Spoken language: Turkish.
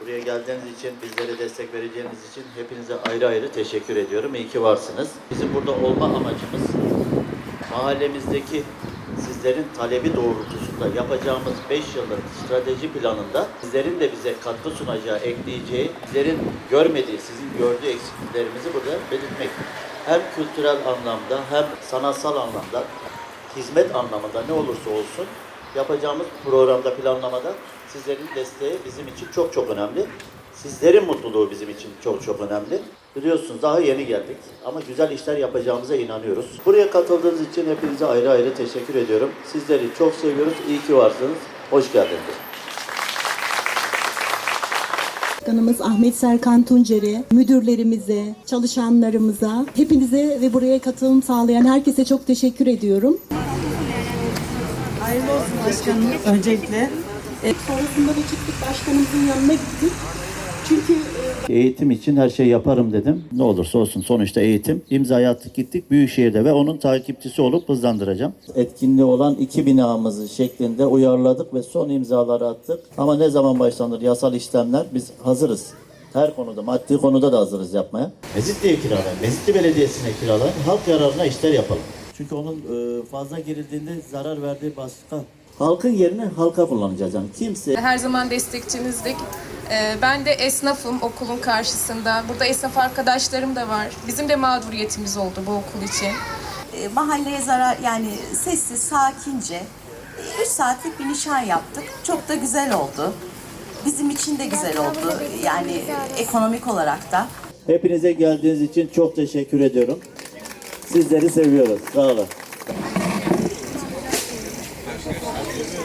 Buraya geldiğiniz için, bizlere destek vereceğiniz için hepinize ayrı ayrı teşekkür ediyorum. İyi ki varsınız. Bizim burada olma amacımız mahallemizdeki sizlerin talebi doğrultusunda yapacağımız 5 yıllık strateji planında sizlerin de bize katkı sunacağı, ekleyeceği, sizlerin görmediği, sizin gördüğü eksikliklerimizi burada belirtmek. Hem kültürel anlamda hem sanatsal anlamda, hizmet anlamında ne olursa olsun yapacağımız programda, planlamada sizlerin desteği bizim için çok çok önemli. Sizlerin mutluluğu bizim için çok çok önemli. Biliyorsunuz daha yeni geldik ama güzel işler yapacağımıza inanıyoruz. Buraya katıldığınız için hepinize ayrı ayrı teşekkür ediyorum. Sizleri çok seviyoruz. İyi ki varsınız. Hoş geldiniz. Başkanımız Ahmet Serkan Tuncer'e, müdürlerimize, çalışanlarımıza, hepinize ve buraya katılım sağlayan herkese çok teşekkür ediyorum. Hayırlı olsun başkanım öncelikle. Sonrasında da çıktık başkanımızın yanına gittik. Çünkü e, Eğitim için her şey yaparım dedim. Ne olursa olsun sonuçta eğitim. İmzayı attık gittik Büyükşehir'de ve onun takipçisi olup hızlandıracağım. Etkinliği olan iki binamızı şeklinde uyarladık ve son imzaları attık. Ama ne zaman başlanır yasal işlemler biz hazırız. Her konuda, maddi konuda da hazırız yapmaya. Mezitli'ye kiralayın, Mezitli Belediyesi'ne kiralayın, halk yararına işler yapalım. Çünkü onun e, fazla girildiğinde zarar verdiği başka. Halkın yerine halka kullanacağız yani. Kimse Her zaman destekçinizdik. Ee, Ben de esnafım okulun karşısında. Burada esnaf arkadaşlarım da var. Bizim de mağduriyetimiz oldu bu okul için. E, mahalleye zarar yani sessiz, sakince 3 saatlik bir nişan yaptık. Çok da güzel oldu. Bizim için de güzel oldu. Yani ekonomik olarak da. Hepinize geldiğiniz için çok teşekkür ediyorum. Sizleri seviyoruz. Sağ olun.